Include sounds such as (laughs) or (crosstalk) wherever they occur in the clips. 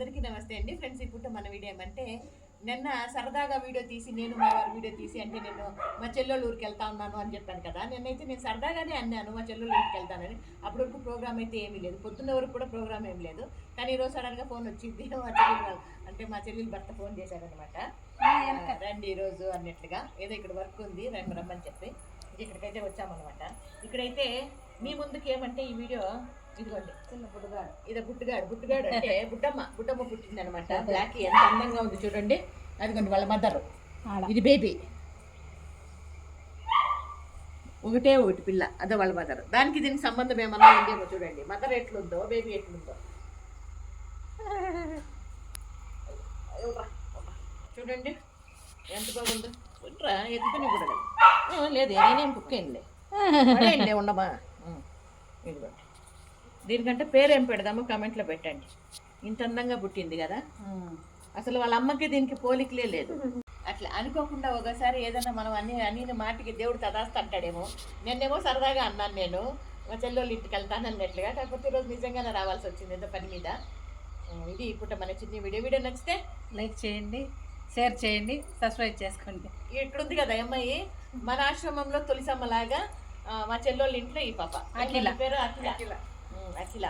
అందరికీ నమస్తే అండి. ఫ్రెండ్స్ ఇప్పుడు మన వీడియో ఏమంటే నిన్న సరదాగా వీడియో తీసి నేను మా వారి వీడియో తీసి అంటే నేను మా చెల్లెళ్ళ ఊరికి వెళ్తా ఉన్నాను అని చెప్పాను కదా. నిన్నైతే నేను సరదాగానే అన్నాను మా చెల్లెళ్ళ ఊరికి వెళ్తానని. అప్పటి వరకు ప్రోగ్రామ్ అయితే ఏమీ లేదు. పొద్దున్న వరకు కూడా ప్రోగ్రామ్ ఏం లేదు. కానీ ఈరోజు సడన్గా ఫోన్ వచ్చింది. మా చెల్లెలు అంటే మా చెల్లెలు భర్త ఫోన్ చేశారనమాట రండి ఈరోజు అన్నట్లుగా. ఏదో ఇక్కడ వర్క్ ఉంది. రండి రమ్మని చెప్పి. ఇక్కడికైతే వచ్చామన్నమాట. ఇక్కడైతే మీ ముందుకు ఏమంటే ఈ వీడియో ఇదిగోండి. చిన్న బుడ్డగాడు ఇది బుట్టుగాడు బుట్టుగాడు అంటే (laughs) బుట్టమ్మ బుట్టమ్మ పుట్టింది అనమాట బ్లాక్ ఎంత అందంగా ఉంది చూడండి. అదిగోండి వాళ్ళ మదర్ ఇది బేబీ ఒకటే ఒకటి పిల్ల అదే వాళ్ళ మదర్ దానికి దీనికి సంబంధం ఏమన్నా ఉందేమో చూడండి. మదర్ ఎట్లుందో బేబీ ఎట్లుందో. చూడండి. ఎంత బాగుందో. ఉంట్రా ఎత్తుకుని కూడా లేదు. నేనేం కుక్కేంలే (laughs) పడేయండి ఉండమా. ఇదిగోండి. దీనికంటే పేరేం పెడదామో కమెంట్లో పెట్టండి. ఇంత అందంగా పుట్టింది కదా? అసలు వాళ్ళ అమ్మకి దీనికి పోలికలే లేదు. అట్లా అనుకోకుండా ఒకసారి ఏదైనా మనం అన్ని అన్ని మాటికి దేవుడు తదాస్త అంటాడేమో నిన్నేమో సరదాగా అన్నాను నేను. మా చెల్లెళ్ళ ఇంటికి వెళ్తాను అన్నట్లుగా. కాకపోతే ఈరోజు నిజంగానే రావాల్సి వచ్చింది ఏదో పని మీద. ఇది ఇప్పుడు మన చిన్న వీడియో. వీడియో నచ్చితే లైక్ చేయండి షేర్ చేయండి సబ్స్క్రైబ్ చేసుకోండి. ఇక్కడ ఉంది కదా అమ్మాయి. మన ఆశ్రమంలో తొలిసమ్మలాగా మా చెల్లెళ్ళ ఇంట్లో ఈ పాప. అఖిల. పేరు అఖిల. అఖిల.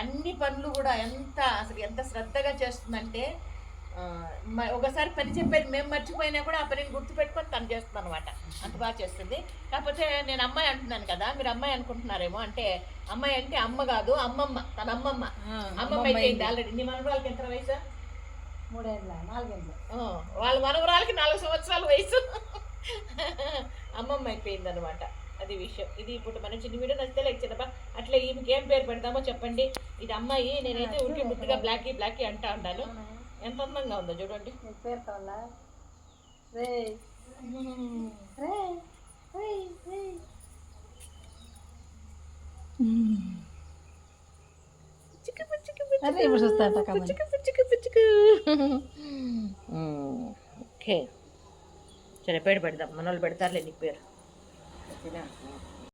అన్ని పనులు కూడా ఎంత అసలు ఎంత శ్రద్ధగా చేస్తుందంటే ఒకసారి పని చెప్పేది మేము మర్చిపోయినా కూడా ఆ పనిని గుర్తుపెట్టుకొని తను చేస్తుంది అనమాట అంత బాగా చేస్తుంది. కాకపోతే నేను అమ్మాయి అంటున్నాను కదా మీరు అమ్మాయి అనుకుంటున్నారేమో అంటే అమ్మాయి అంటే అమ్మ కాదు అమ్మమ్మ తన అమ్మమ్మ. అమ్మమ్మ అయిపోయింది ఆల్రెడీ నీ మనవరాలకి ఎంత వయసు? మూడేళ్ళ నాలుగేళ్ళ వాళ్ళ మనవరాలకి నాలుగు సంవత్సరాల వయసు. అమ్మమ్మ అయిపోయింది అనమాట అది విషయం. ఇది ఇప్పుడు మన చిన్న వీడియో నచ్చితే లైక్ చిన్నప్ప అట్లా ఈమెకి ఏం పేరు పెడదామో చెప్పండి. ఇది అమ్మాయి నేనైతే ఊరికి ముద్దుగా బ్లాకీ బ్లాకీ అంటా ఉంటాను ఎంత అందంగా ఉందో చూడండి. పేరు కావాలా? రే. రే. ఇప్పుడు చూస్తాట (laughs) ఓకే. సరే పేరు పెడదాం. మన వాళ్ళు పెడతారులే నీకు పేరు. 尽量多